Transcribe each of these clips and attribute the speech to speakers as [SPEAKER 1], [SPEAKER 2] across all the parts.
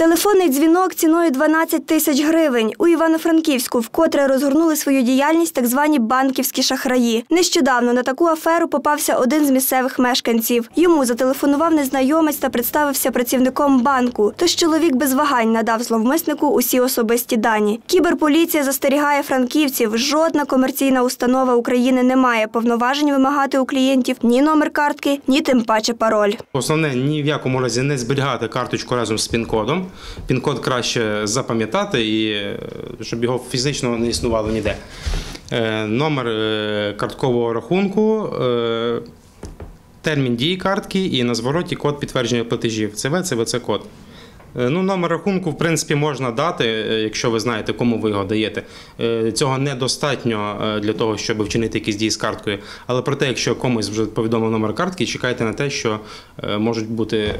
[SPEAKER 1] Телефонний дзвінок ціною 12 тисяч гривень. У Івано-Франківську вкотре розгорнули свою діяльність так звані банківські шахраї. Нещодавно на таку аферу попався один з місцевих мешканців. Йому зателефонував незнайомець та представився працівником банку. Тож чоловік без вагань надав зловмиснику усі особисті дані. Кіберполіція застерігає франківців. Жодна комерційна установа України не має повноважень вимагати у клієнтів ні номер картки, ні тим паче пароль.
[SPEAKER 2] Основне ні в якому разі не зберігати карточку разом з пін-кодом. Пін-код краще запам'ятати і е, щоб його фізично не існувало ніде. Е, Номер е, карткового рахунку, термін дії картки і на звороті код підтвердження платежів. ЦВ, ЦВЦ код. Е, Ну, номер рахунку, в принципі, можна дати, е, якщо ви знаєте, кому ви його даєте. Е, Цього недостатньо е, для того, щоб вчинити якісь дії з карткою. Але проте, якщо комусь вже повідомив номер картки, чекайте на те, що е, можуть бути е,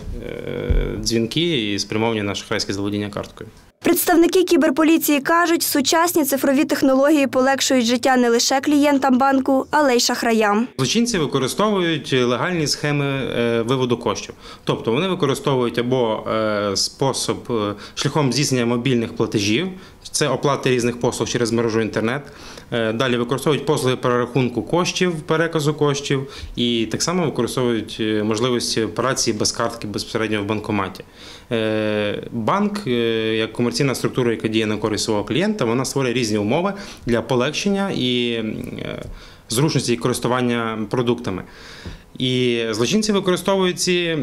[SPEAKER 2] дзвінки і спрямовані на шахрайське заволодіння карткою.
[SPEAKER 1] Представники кіберполіції кажуть, сучасні цифрові технології полегшують життя не лише клієнтам банку, але й шахраям.
[SPEAKER 2] Злочинці використовують легальні схеми е, виводу коштів. Тобто вони використовують або е, спосіб е, шляхом здійснення мобільних платежів, це оплати різних послуг через мережу інтернет. Е, Далі використовують послуги перерахунку коштів, переказу коштів, і так само використовують е, можливості операції без картки безпосередньо в банкоматі. Е, Банк, як комерційна структура, яка діє на користь свого клієнта, вона створює різні умови для полегшення і зручності користування продуктами. І злочинці використовують ці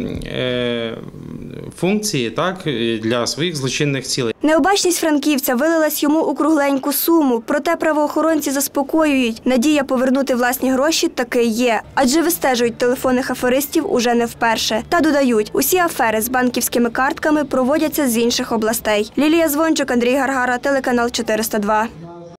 [SPEAKER 2] функції так, для своїх злочинних цілей.
[SPEAKER 1] Необачність франківця вилилась йому у кругленьку суму. Проте правоохоронці заспокоюють. Надія повернути власні гроші таки є, адже вистежують телефонних аферистів уже не вперше. Та додають, усі афери з банківськими картками проводяться з інших областей. Лілія Звончук, Андрій Гаргара, телеканал 402.